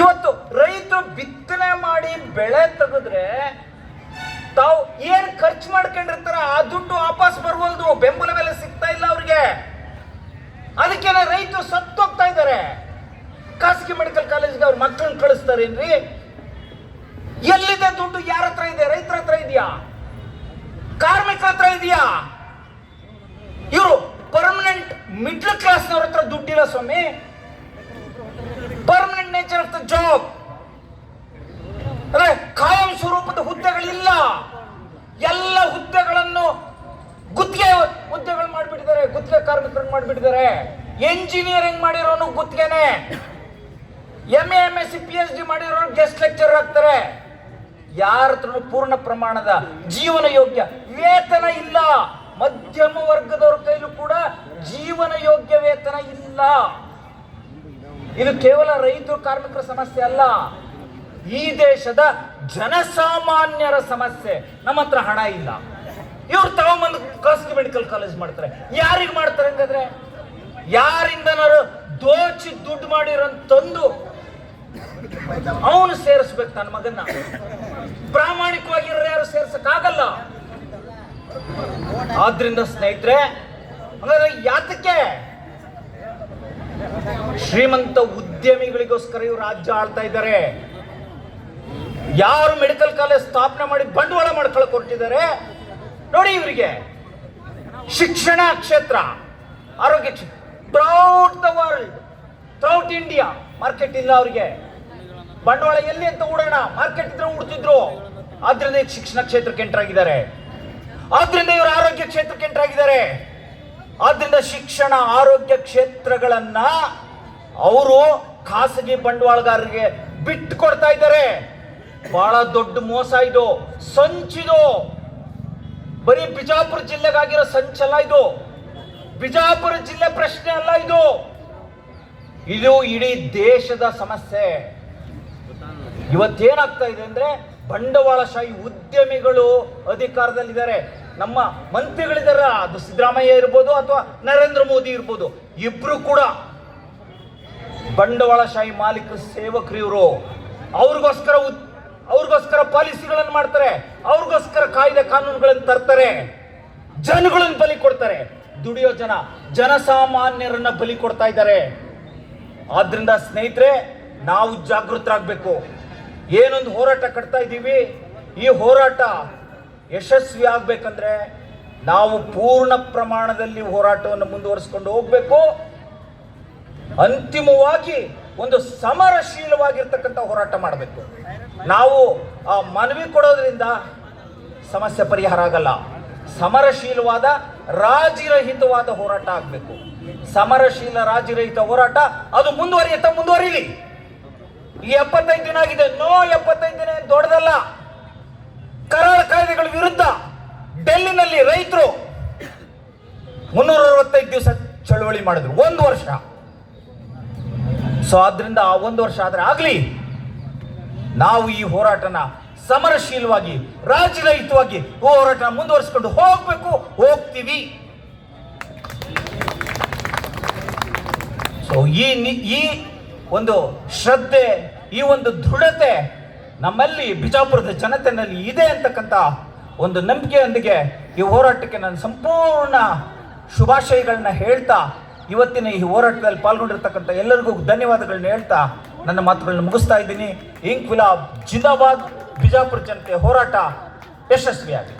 ಇವತ್ತು ರೈತರು ಬಿತ್ತನೆ ಮಾಡಿ ಬೆಳೆ ತೆಗೆದ್ರೆ ತಾವು ಏನ್ ಖರ್ಚು ಮಾಡ್ಕೊಂಡಿರ್ತಾರ ಆ ದುಡ್ಡು ವಾಪಸ್ ಬರ್ಬೋದು ಬೆಂಬಲ ಬೆಲೆ ಸಿಗ್ತಾ ಇಲ್ಲ ಅವ್ರಿಗೆ. ಅದಕ್ಕೆ ರೈತರು ಸತ್ತೋಗ್ತಾ ಇದ್ದಾರೆ. ಖಾಸಗಿ ಮೆಡಿಕಲ್ ಕಾಲೇಜ್ಗೆ ಅವ್ರ ಮಕ್ಕಳನ್ನ ಕಳಿಸ್ತಾರೇನ್ರಿ? ಎಲ್ಲಿದೆ ದುಡ್ಡು? ಯಾರ ಹತ್ರ ಇದೆ? ರೈತರ ಹತ್ರ ಇದೆಯಾ? ಕಾರ್ಮಿಕರ ಹತ್ರ ಇದೆಯಾ? ಇವರು ಪರ್ಮನೆಂಟ್ ಮಿಡ್ಲ್ ಕ್ಲಾಸ್ನವ್ರ ಹತ್ರ ದುಡ್ಡಿಲ್ಲ ಸ್ವಾಮಿ. ಜಾಬ್ ಅಂದ್ರೆ ಕಾಯಂ ಸ್ವರೂಪದ ಹುದ್ದೆಗಳಿಲ್ಲ. ಎಲ್ಲ ಹುದ್ದೆಗಳನ್ನು ಗುತ್ತಿಗೆ ಹುದ್ದೆಗಳು ಮಾಡಿಬಿಟ್ಟಿದ್ದಾರೆ. ಗುತ್ತಿಗೆ ಕಾರ್ಮಿಕರನ್ನು ಮಾಡಿಬಿಟ್ಟಿದ್ದಾರೆ. ಎಂಜಿನಿಯರಿಂಗ್ ಮಾಡಿರೋನು ಗುತ್ತಿಗೆನೆ. M M S C P H D ಮಾಡಿರೋರು ಗೆಸ್ಟ್ ಲೆಕ್ಚರ್ ಆಗ್ತಾರೆ. ಯಾರ ಪೂರ್ಣ ಪ್ರಮಾಣದ ಜೀವನ ಯೋಗ್ಯ ವೇತನ ಇಲ್ಲ. ಮಧ್ಯಮ ವರ್ಗದವ್ರ ಕೈಲೂ ಕೂಡ ಜೀವನ ಯೋಗ್ಯ ವೇತನ ಇಲ್ಲ. ಇದು ಕೇವಲ ರೈತರು, ಕಾರ್ಮಿಕರ ಸಮಸ್ಯೆ ಅಲ್ಲ. ಈ ದೇಶದ ಜನಸಾಮಾನ್ಯರ ಸಮಸ್ಯೆ. ನಮ್ಮ ಹತ್ರ ಹಣ ಇಲ್ಲ. ಇವ್ರು ತಗೊಂಬಂದು ಖಾಸಗಿ ಮೆಡಿಕಲ್ ಕಾಲೇಜ್ ಮಾಡ್ತಾರೆ. ಯಾರಿಗೆ ಮಾಡ್ತಾರೆ ಹಂಗಾದ್ರೆ? ಯಾರಿಂದನಾರು ದೋಚಿ ದುಡ್ಡು ಮಾಡಿರೋ ತಂದು ಅವನು ಸೇರಿಸ್ಬೇಕು ನನ್ನ ಮಗನ್ನ. ಪ್ರಾಮಾಣಿಕವಾಗಿರೋ ಯಾರು ಸೇರ್ಸಕ್ಕಾಗಲ್ಲ. ಆದ್ರಿಂದ ಸ್ನೇಹಿತರೆ, ಹಾಗಾದ್ರೆ ಯಾತಕ್ಕೆ? ಶ್ರೀಮಂತ ಉದ್ಯಮಿಗಳಿಗೋಸ್ಕರ ಇವರು ರಾಜ್ಯ ಆಳ್ತಾ ಇದ್ದಾರೆ. ಯಾರು ಮೆಡಿಕಲ್ ಕಾಲೇಜ್ ಸ್ಥಾಪನೆ ಮಾಡಿ ಬಂಡವಾಳ ಮಾಡ್ಕೊಳಕ್ ಹೊರಟಿದ್ದಾರೆ ನೋಡಿ ಇವರಿಗೆ. ಶಿಕ್ಷಣ ಕ್ಷೇತ್ರ, ಆರೋಗ್ಯ throughout the world throughout India market ಇಲ್ಲ ಅವರಿಗೆ. ಬಂಡವಾಳ ಎಲ್ಲಿ ಅಂತ ಹೂಡೋಣ ಮಾರ್ಕೆಟ್ ಇದ್ರೆ ಹುಡ್ತಿದ್ರು. ಆದ್ರಿಂದ ಶಿಕ್ಷಣ ಕ್ಷೇತ್ರಕ್ಕೆ ಎಂಟ್ರಾಗಿದ್ದಾರೆ ಆದ್ರಿಂದ ಇವರು ಆರೋಗ್ಯ ಕ್ಷೇತ್ರಕ್ಕೆ ಎಂಟರ್ ಆಗಿದ್ದಾರೆ ಆದ್ರಿಂದ ಶಿಕ್ಷಣ ಆರೋಗ್ಯ ಕ್ಷೇತ್ರಗಳನ್ನ ಅವರು ಖಾಸಗಿ ಬಂಡವಾಳಗಾರರಿಗೆ ಬಿಟ್ಟು ಕೊಡ್ತಾ ಇದ್ದಾರೆ. ಬಹಳ ದೊಡ್ಡ ಮೋಸ ಇದು. ಸಂಚಿದು. ಬರೀ ಬಿಜಾಪುರ ಜಿಲ್ಲೆಗಾಗಿರೋ ಸಂಚಲ್ಲ ಇದು. ಬಿಜಾಪುರ ಜಿಲ್ಲೆ ಪ್ರಶ್ನೆ ಅಲ್ಲ ಇದು. ಇದು ಇಡೀ ದೇಶದ ಸಮಸ್ಯೆ. ಇವತ್ತೇನಾಗ್ತಾ ಇದೆ ಅಂದ್ರೆ ಬಂಡವಾಳಶಾಹಿ ಉದ್ಯಮಿಗಳು ಅಧಿಕಾರದಲ್ಲಿದ್ದಾರೆ. ನಮ್ಮ ಮಂತ್ರಿಗಳಿದಾರ, ಅದು ಸಿದ್ದರಾಮಯ್ಯ ಇರ್ಬೋದು ಅಥವಾ ನರೇಂದ್ರ ಮೋದಿ ಇರ್ಬೋದು, ಇಬ್ರು ಕೂಡ ಬಂಡವಾಳಶಾಹಿ ಮಾಲೀಕರು ಸೇವಕರು ಇವರು ಅವ್ರಿಗೋಸ್ಕರ ಅವ್ರಿಗೋಸ್ಕರ ಪಾಲಿಸಿಗಳನ್ನು ಮಾಡ್ತಾರೆ, ಅವ್ರಿಗೋಸ್ಕರ ಕಾಯ್ದೆ ಕಾನೂನುಗಳನ್ನು ತರ್ತಾರೆ, ಜನಗಳನ್ನು ಬಲಿ ಕೊಡ್ತಾರೆ. ದುಡಿಯೋ ಜನ, ಜನಸಾಮಾನ್ಯರನ್ನ ಬಲಿ ಕೊಡ್ತಾ ಇದ್ದಾರೆ. ಆದ್ರಿಂದ ಸ್ನೇಹಿತರೆ, ನಾವು ಜಾಗೃತರಾಗಬೇಕು. ಏನೊಂದು ಹೋರಾಟ ಕಟ್ತಾ ಇದ್ದೀವಿ, ಈ ಹೋರಾಟ ಯಶಸ್ವಿ ಆಗ್ಬೇಕಂದ್ರೆ ನಾವು ಪೂರ್ಣ ಪ್ರಮಾಣದಲ್ಲಿ ಹೋರಾಟವನ್ನು ಮುಂದುವರಿಸಿಕೊಂಡು ಹೋಗ್ಬೇಕು. ಅಂತಿಮವಾಗಿ ಒಂದು ಸಮರಶೀಲವಾಗಿರ್ತಕ್ಕಂಥ ಹೋರಾಟ ಮಾಡಬೇಕು. ನಾವು ಆ ಮನವಿ ಕೊಡೋದ್ರಿಂದ ಸಮಸ್ಯೆ ಪರಿಹಾರ ಆಗಲ್ಲ. ಸಮರಶೀಲವಾದ, ರಾಜಿರಹಿತವಾದ ಹೋರಾಟ ಆಗಬೇಕು. ಸಮರಶೀಲ, ರಾಜಿರಹಿತ ಹೋರಾಟ ಅದು ಮುಂದುವರಿಯುತ್ತಾ ಮುಂದುವರಿಲಿ. ಈ ಎಪ್ಪತ್ತೈದು ದಿನ ಆಗಿದೆ. ನೋ ಎಪ್ಪತ್ತೈದು ದಿನ ದೊಡ್ಡದಲ್ಲ. ಕರಾಳ ಕಾಯ್ದೆಗಳ ವಿರುದ್ಧ ಡೆಲ್ಲಿನಲ್ಲಿ ರೈತರು ಮುನ್ನೂರ ಅರವತ್ತೈದು ದಿವಸ ಚಳುವಳಿ ಮಾಡಿದ್ರು. ಒಂದು ವರ್ಷ. ಸೊ ಆದ್ರಿಂದ ಆ ಒಂದು ವರ್ಷ ಆದ್ರೆ ಆಗಲಿ, ನಾವು ಈ ಹೋರಾಟನ ಸಮರಶೀಲವಾಗಿ ರಾಜರಹಿತವಾಗಿ ಹೋರಾಟ ಮುಂದುವರಿಸಿಕೊಂಡು ಹೋಗ್ಬೇಕು, ಹೋಗ್ತೀವಿ. ಸೊ ಈ ಒಂದು ಶ್ರದ್ಧೆ, ಈ ಒಂದು ದೃಢತೆ ನಮ್ಮಲ್ಲಿ ಬಿಜಾಪುರದ ಜನತೆನಲ್ಲಿ ಇದೆ ಅಂತಕ್ಕಂಥ ಒಂದು ನಂಬಿಕೆಯೊಂದಿಗೆ ಈ ಹೋರಾಟಕ್ಕೆ ನಾನು ಸಂಪೂರ್ಣ ಶುಭಾಶಯಗಳನ್ನ ಹೇಳ್ತಾ ಇವತ್ತಿನ ಈ ಹೋರಾಟದಲ್ಲಿ ಪಾಲ್ಗೊಂಡಿರ್ತಕ್ಕಂಥ ಎಲ್ಲರಿಗೂ ಧನ್ಯವಾದಗಳನ್ನ ಹೇಳ್ತಾ ನನ್ನ ಮಾತುಗಳನ್ನ ಮುಗಿಸ್ತಾ ಇದ್ದೀನಿ. ಇಂಕ್ ವಿಲಾಬ್ ಜಿಂದಾಬಾದ್, ಬಿಜಾಪುರ ಜನತೆ ಹೋರಾಟ ಯಶಸ್ವಿಯಾಗಲಿ